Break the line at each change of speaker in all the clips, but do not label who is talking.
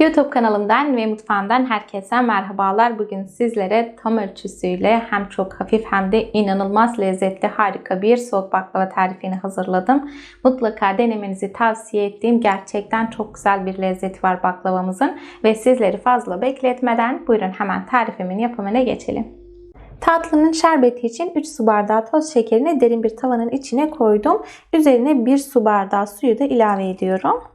YouTube kanalımdan ve mutfağımdan herkese merhabalar. Bugün sizlere tam ölçüsüyle hem çok hafif hem de inanılmaz lezzetli harika bir soğuk baklava tarifini hazırladım. Mutlaka denemenizi tavsiye ettiğim gerçekten çok güzel bir lezzeti var baklavamızın. Ve sizleri fazla bekletmeden buyurun hemen tarifimin yapımına geçelim. Tatlının şerbeti için 3 su bardağı toz şekerini derin bir tavanın içine koydum. Üzerine 1 su bardağı suyu da ilave ediyorum.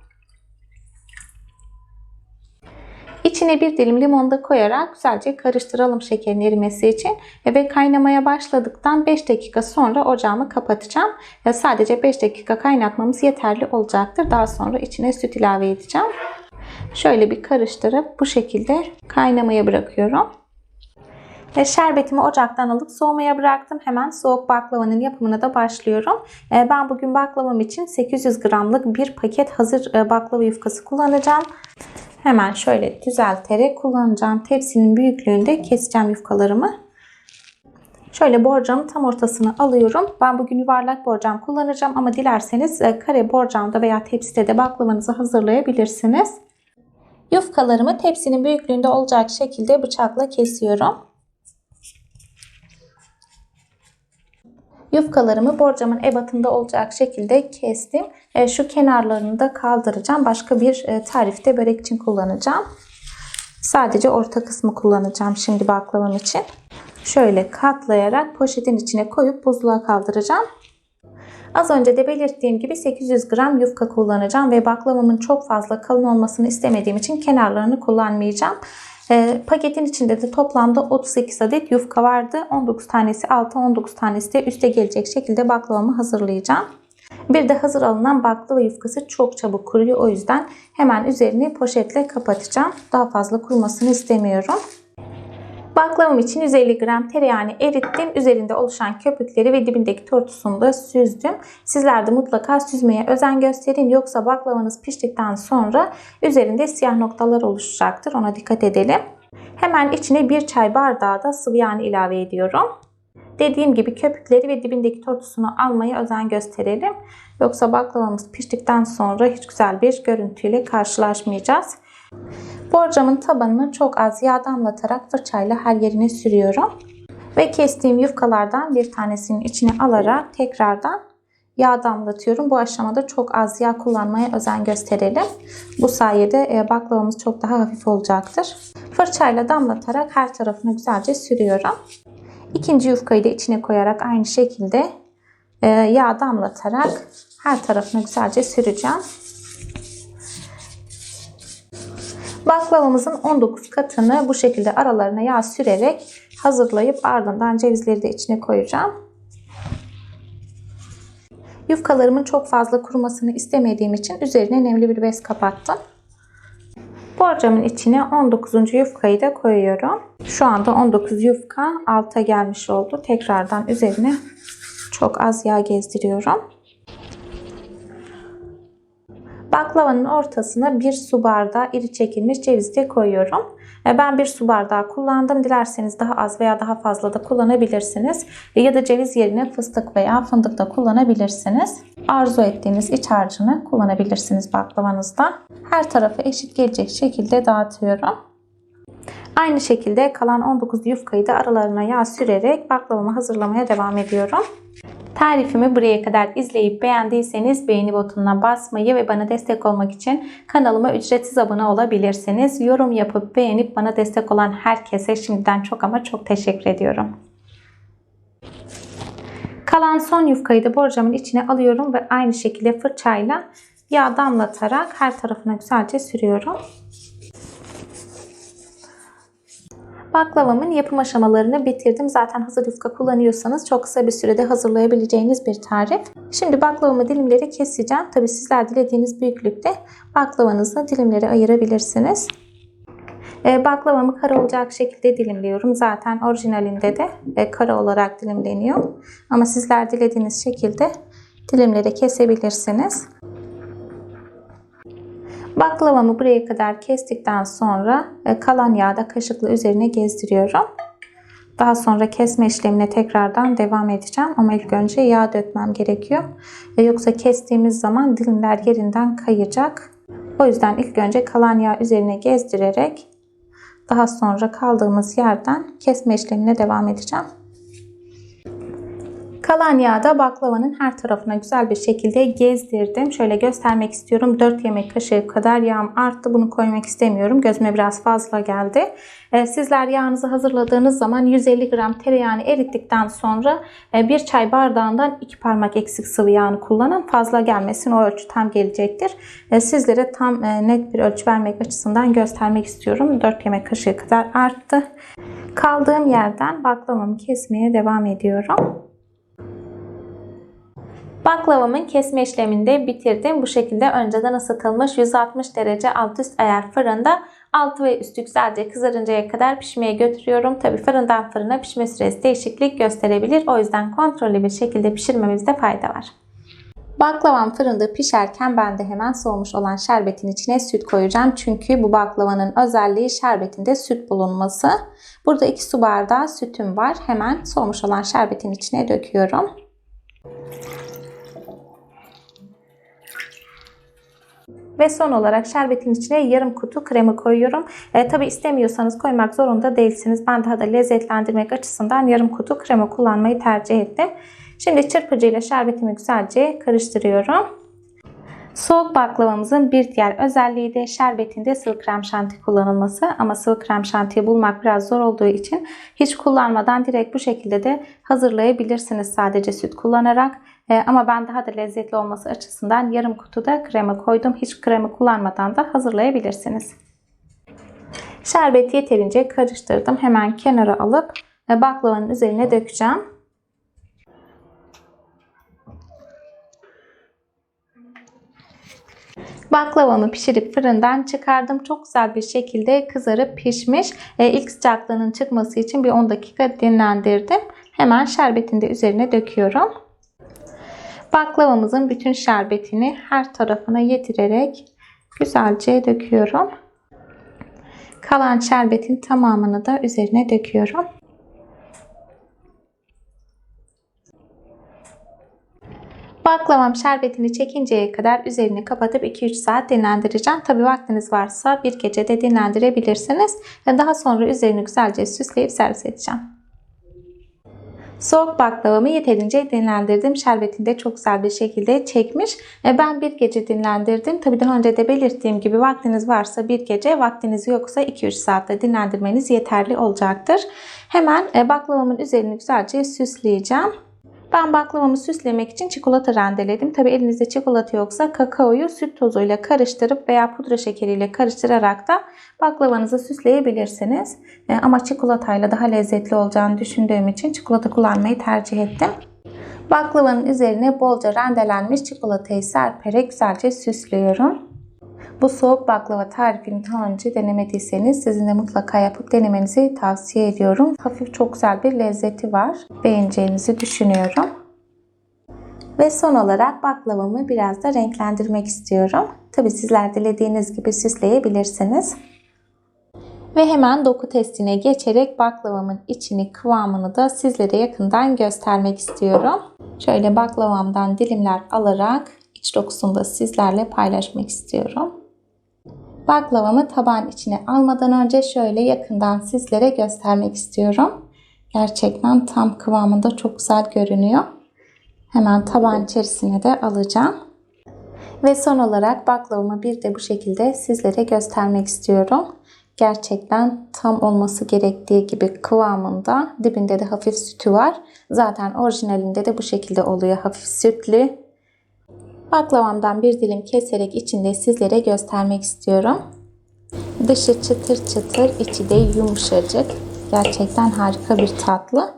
İçine bir dilim limon da koyarak güzelce karıştıralım şekerin erimesi için. Ve kaynamaya başladıktan 5 dakika sonra ocağımı kapatacağım. Sadece 5 dakika kaynatmamız yeterli olacaktır. Daha sonra içine süt ilave edeceğim. Şöyle bir karıştırıp bu şekilde kaynamaya bırakıyorum. Ve şerbetimi ocaktan alıp soğumaya bıraktım. Hemen soğuk baklavanın yapımına da başlıyorum. Ben bugün baklavam için 800 gramlık bir paket hazır baklava yufkası kullanacağım. Hemen şöyle düzelterek kullanacağım tepsinin büyüklüğünde keseceğim yufkalarımı. Şöyle borcamın tam ortasını alıyorum. Ben bugün yuvarlak borcam kullanacağım ama dilerseniz kare borcamda veya tepside de baklavanızı hazırlayabilirsiniz. Yufkalarımı tepsinin büyüklüğünde olacak şekilde bıçakla kesiyorum. Yufkalarımı borcamın ebatında olacak şekilde kestim. E, şu kenarlarını da kaldıracağım. Başka bir e, tarifte börek için kullanacağım. Sadece orta kısmı kullanacağım şimdi baklavam için. Şöyle katlayarak poşetin içine koyup buzluğa kaldıracağım. Az önce de belirttiğim gibi 800 gram yufka kullanacağım ve baklavamın çok fazla kalın olmasını istemediğim için kenarlarını kullanmayacağım. E, paketin içinde de toplamda 38 adet yufka vardı. 19 tanesi alta 19 tanesi de üste gelecek şekilde baklavamı hazırlayacağım. Bir de hazır alınan baklava yufkası çok çabuk kuruyor. O yüzden hemen üzerini poşetle kapatacağım. Daha fazla kurumasını istemiyorum. Baklavam için 150 gram tereyağını erittim. Üzerinde oluşan köpükleri ve dibindeki tortusunu da süzdüm. Sizler de mutlaka süzmeye özen gösterin. Yoksa baklavanız piştikten sonra üzerinde siyah noktalar oluşacaktır. Ona dikkat edelim. Hemen içine bir çay bardağı da sıvı yağını ilave ediyorum. Dediğim gibi köpükleri ve dibindeki tortusunu almaya özen gösterelim. Yoksa baklavamız piştikten sonra hiç güzel bir görüntüyle karşılaşmayacağız. Borcamın tabanını çok az yağ damlatarak fırçayla her yerine sürüyorum. Ve kestiğim yufkalardan bir tanesinin içine alarak tekrardan yağ damlatıyorum. Bu aşamada çok az yağ kullanmaya özen gösterelim. Bu sayede baklavamız çok daha hafif olacaktır. Fırçayla damlatarak her tarafını güzelce sürüyorum. İkinci yufkayı da içine koyarak aynı şekilde yağ damlatarak her tarafını güzelce süreceğim. Baklavamızın 19 katını bu şekilde aralarına yağ sürerek hazırlayıp ardından cevizleri de içine koyacağım. Yufkalarımın çok fazla kurumasını istemediğim için üzerine nemli bir bez kapattım. Borcamın içine 19. yufkayı da koyuyorum. Şu anda 19 yufka alta gelmiş oldu. Tekrardan üzerine çok az yağ gezdiriyorum. Baklavanın ortasına bir su bardağı iri çekilmiş ceviz de koyuyorum. E, ben bir su bardağı kullandım. Dilerseniz daha az veya daha fazla da kullanabilirsiniz. E, ya da ceviz yerine fıstık veya fındık da kullanabilirsiniz. Arzu ettiğiniz iç harcını kullanabilirsiniz baklavanızda. Her tarafı eşit gelecek şekilde dağıtıyorum. Aynı şekilde kalan 19 yufkayı da aralarına yağ sürerek baklavamı hazırlamaya devam ediyorum. Tarifimi buraya kadar izleyip beğendiyseniz beğeni butonuna basmayı ve bana destek olmak için kanalıma ücretsiz abone olabilirsiniz. Yorum yapıp beğenip bana destek olan herkese şimdiden çok ama çok teşekkür ediyorum. Kalan son yufkayı da borcamın içine alıyorum ve aynı şekilde fırçayla yağ damlatarak her tarafına güzelce sürüyorum. Baklavamın yapım aşamalarını bitirdim. Zaten hazır yufka kullanıyorsanız çok kısa bir sürede hazırlayabileceğiniz bir tarif. Şimdi baklavamı dilimleri keseceğim. Tabi sizler dilediğiniz büyüklükte baklavanızı dilimlere ayırabilirsiniz. Ee, baklavamı kare olacak şekilde dilimliyorum. Zaten orijinalinde de e, kare olarak dilimleniyor. Ama sizler dilediğiniz şekilde dilimleri kesebilirsiniz. Baklavamı buraya kadar kestikten sonra e, kalan yağı da kaşıkla üzerine gezdiriyorum. Daha sonra kesme işlemine tekrardan devam edeceğim. Ama ilk önce yağ dökmem gerekiyor. E, yoksa kestiğimiz zaman dilimler yerinden kayacak. O yüzden ilk önce kalan yağ üzerine gezdirerek daha sonra kaldığımız yerden kesme işlemine devam edeceğim. Kalan yağı da baklavanın her tarafına güzel bir şekilde gezdirdim. Şöyle göstermek istiyorum. 4 yemek kaşığı kadar yağım arttı. Bunu koymak istemiyorum. Gözüme biraz fazla geldi. Ee, sizler yağınızı hazırladığınız zaman 150 gram tereyağını erittikten sonra e, bir çay bardağından 2 parmak eksik sıvı yağını kullanın. Fazla gelmesin. O ölçü tam gelecektir. Ee, sizlere tam e, net bir ölçü vermek açısından göstermek istiyorum. 4 yemek kaşığı kadar arttı. Kaldığım yerden baklavamı kesmeye devam ediyorum. Baklavamın kesme işlemini de bitirdim. Bu şekilde önceden ısıtılmış 160 derece alt üst ayar fırında altı ve üstü güzelce kızarıncaya kadar pişmeye götürüyorum. Tabi fırından fırına pişme süresi değişiklik gösterebilir. O yüzden kontrollü bir şekilde pişirmemizde fayda var. Baklavam fırında pişerken ben de hemen soğumuş olan şerbetin içine süt koyacağım. Çünkü bu baklavanın özelliği şerbetinde süt bulunması. Burada 2 su bardağı sütüm var. Hemen soğumuş olan şerbetin içine döküyorum. Ve son olarak şerbetin içine yarım kutu krema koyuyorum. E, Tabi istemiyorsanız koymak zorunda değilsiniz. Ben daha da lezzetlendirmek açısından yarım kutu krema kullanmayı tercih ettim. Şimdi çırpıcıyla şerbetimi güzelce karıştırıyorum. Soğuk baklavamızın bir diğer özelliği de şerbetinde sıvı krem şanti kullanılması. Ama sıvı krem şantiyi bulmak biraz zor olduğu için hiç kullanmadan direkt bu şekilde de hazırlayabilirsiniz sadece süt kullanarak. Ee, ama ben daha da lezzetli olması açısından yarım kutuda krema koydum. Hiç krema kullanmadan da hazırlayabilirsiniz. Şerbeti yeterince karıştırdım. Hemen kenara alıp e, baklavanın üzerine dökeceğim. Baklavamı pişirip fırından çıkardım. Çok güzel bir şekilde kızarıp pişmiş. E, ilk sıcaklığının çıkması için bir 10 dakika dinlendirdim. Hemen şerbetini de üzerine döküyorum. Baklavamızın bütün şerbetini her tarafına yedirerek güzelce döküyorum. Kalan şerbetin tamamını da üzerine döküyorum. Baklavam şerbetini çekinceye kadar üzerini kapatıp 2-3 saat dinlendireceğim. Tabi vaktiniz varsa bir gece de dinlendirebilirsiniz. Daha sonra üzerini güzelce süsleyip servis edeceğim. Soğuk baklavamı yeterince dinlendirdim. Şerbetini de çok güzel bir şekilde çekmiş. Ben bir gece dinlendirdim. Tabi daha önce de belirttiğim gibi vaktiniz varsa bir gece, vaktiniz yoksa 2-3 saatte dinlendirmeniz yeterli olacaktır. Hemen e, baklavamın üzerini güzelce süsleyeceğim. Ben baklavamı süslemek için çikolata rendeledim. Tabi elinizde çikolata yoksa kakaoyu süt tozuyla karıştırıp veya pudra şekeriyle karıştırarak da baklavanızı süsleyebilirsiniz. E, ama çikolatayla daha lezzetli olacağını düşündüğüm için çikolata kullanmayı tercih ettim. Baklavanın üzerine bolca rendelenmiş çikolatayı serperek güzelce süslüyorum. Bu soğuk baklava tarifini daha önce denemediyseniz sizin de mutlaka yapıp denemenizi tavsiye ediyorum. Hafif çok güzel bir lezzeti var. Beğeneceğinizi düşünüyorum. Ve son olarak baklavamı biraz da renklendirmek istiyorum. Tabi sizler dilediğiniz gibi süsleyebilirsiniz. Ve hemen doku testine geçerek baklavamın içini kıvamını da sizlere yakından göstermek istiyorum. Şöyle baklavamdan dilimler alarak iç dokusunu da sizlerle paylaşmak istiyorum. Baklavamı taban içine almadan önce şöyle yakından sizlere göstermek istiyorum. Gerçekten tam kıvamında çok güzel görünüyor. Hemen taban içerisine de alacağım. Ve son olarak baklavamı bir de bu şekilde sizlere göstermek istiyorum. Gerçekten tam olması gerektiği gibi kıvamında. Dibinde de hafif sütü var. Zaten orijinalinde de bu şekilde oluyor. Hafif sütlü Baklavamdan bir dilim keserek içinde sizlere göstermek istiyorum. Dışı çıtır çıtır, içi de yumuşacık. Gerçekten harika bir tatlı.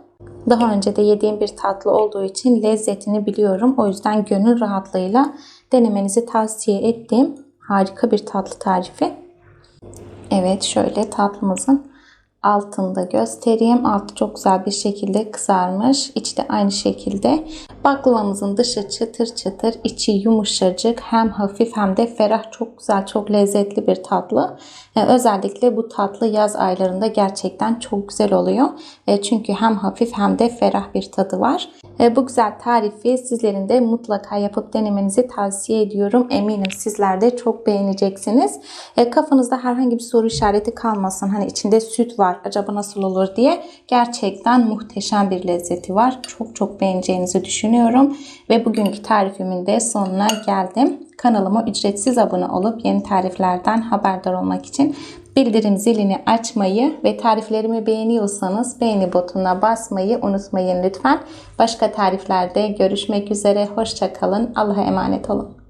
Daha önce de yediğim bir tatlı olduğu için lezzetini biliyorum. O yüzden gönül rahatlığıyla denemenizi tavsiye ettiğim harika bir tatlı tarifi. Evet şöyle tatlımızın altında göstereyim. Altı çok güzel bir şekilde kızarmış. İçi de aynı şekilde. Baklavamızın dışı çıtır çıtır, içi yumuşacık. Hem hafif hem de ferah. Çok güzel, çok lezzetli bir tatlı. Ee, özellikle bu tatlı yaz aylarında gerçekten çok güzel oluyor. Ee, çünkü hem hafif hem de ferah bir tadı var. E, bu güzel tarifi sizlerin de mutlaka yapıp denemenizi tavsiye ediyorum. Eminim sizler de çok beğeneceksiniz. E, kafanızda herhangi bir soru işareti kalmasın. Hani içinde süt var acaba nasıl olur diye. Gerçekten muhteşem bir lezzeti var. Çok çok beğeneceğinizi düşünüyorum. Ve bugünkü tarifimin de sonuna geldim. Kanalıma ücretsiz abone olup yeni tariflerden haberdar olmak için bildirim zilini açmayı ve tariflerimi beğeniyorsanız beğeni butonuna basmayı unutmayın lütfen. Başka tariflerde görüşmek üzere. Hoşçakalın. Allah'a emanet olun.